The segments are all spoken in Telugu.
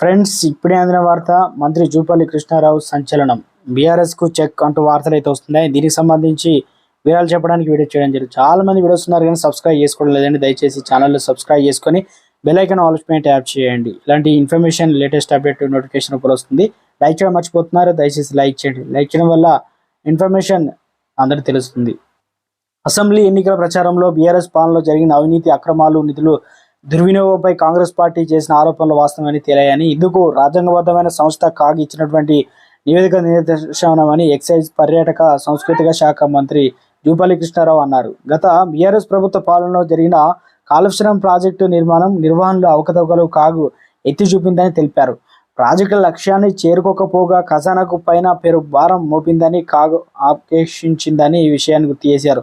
ఫ్రెండ్స్ ఇప్పుడే అందిన వార్త మంత్రి జూపల్లి కృష్ణారావు సంచలనం. బీఆర్ఎస్కు చెక్ అంటూ వార్తలు అయితే వస్తున్నాయి. దీనికి సంబంధించి వివరాలు చెప్పడానికి వీడియో చేయడం జరిగింది. చాలా మంది వీడియోస్ ఉన్నారు కానీ సబ్స్క్రైబ్ చేసుకోవడం లేదండి. దయచేసి ఛానల్లో సబ్స్క్రైబ్ చేసుకొని బెల్ ఐకాన్ ఆల్ పైన ట్యాప్ చేయండి. ఇలాంటి ఇన్ఫర్మేషన్ లేటెస్ట్ అప్డేట్ నోటిఫికేషన్ కూడా వస్తుంది. లైక్ చేయడం మర్చిపోతున్నారు. దయచేసి లైక్ చేయండి. లైక్ చేయడం వల్ల ఇన్ఫర్మేషన్ అందరికి తెలుస్తుంది. అసెంబ్లీ ఎన్నికల ప్రచారంలో బీఆర్ఎస్ పాలనలో జరిగిన అవినీతి అక్రమాలు నిధులు దుర్వినియోగంపై కాంగ్రెస్ పార్టీ చేసిన ఆరోపణలు వాస్తవమని తేలాయని. ఇందుకు రాజ్యాంగబద్ధమైన సంస్థ కాగ్ ఇచ్చినటువంటి నివేదిక నిదర్శనమని ఎక్సైజ్ పర్యాటక సాంస్కృతిక శాఖ మంత్రి జూపల్లి కృష్ణారావు అన్నారు. గత బీఆర్ఎస్ ప్రభుత్వ పాలనలో జరిగిన కాలుష్యం ప్రాజెక్టు నిర్మాణం నిర్వహణలో అవకతవకలు కాగు ఎత్తి చూపిందని తెలిపారు. ప్రాజెక్టుల లక్ష్యాన్ని చేరుకోకపోగా ఖజానాకు పైన పేరు భారం మోపిందని కాగు ఆపేక్షించిందని ఈ విషయాన్ని గుర్తు చేశారు.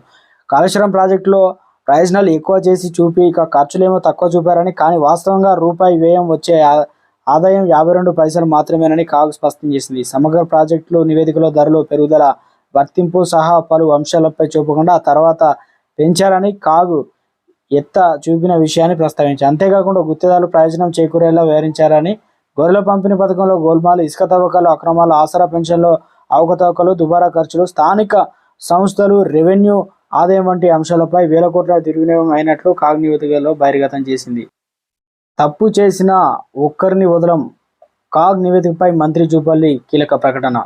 కాళేశ్వరం ప్రాజెక్టులో ప్రయోజనాలు ఎక్కువ చేసి చూపి ఇక ఖర్చులేమో తక్కువ చూపారని కానీ వాస్తవంగా రూపాయి వ్యయం వచ్చే ఆ- ఆదాయం యాభై రెండు పైసలు మాత్రమేనని కాగు స్పష్టం చేసింది. సమగ్ర ప్రాజెక్టులు నివేదికలో ధరలు పెరుగుదల వర్తింపు సహా పలు అంశాలపై చూపకుండా తర్వాత పెంచారని కాగు ఎత్త చూపిన విషయాన్ని ప్రస్తావించారు. అంతేకాకుండా గుత్తేదారులు ప్రయోజనం చేకూరేలా వివరించారని గొర్రెల పంపిణీ పథకంలో గోల్మాలు ఇసుక తవ్వకాలు అక్రమాలు ఆసరా పెన్షన్లో అవకతవకలు దుబారా ఖర్చులు స్థానిక సంస్థలు రెవెన్యూ ఆదాయం వంటి అంశాలపై వేల కోట్ల దుర్వినియోగం అయినట్లు కాగ్ నివేదికలో బహిర్గతం చేసింది. తప్పు చేసిన ఒక్కరిని వదలం. కాగ్ నివేదికపై మంత్రి జూపల్లి కీలక ప్రకటన.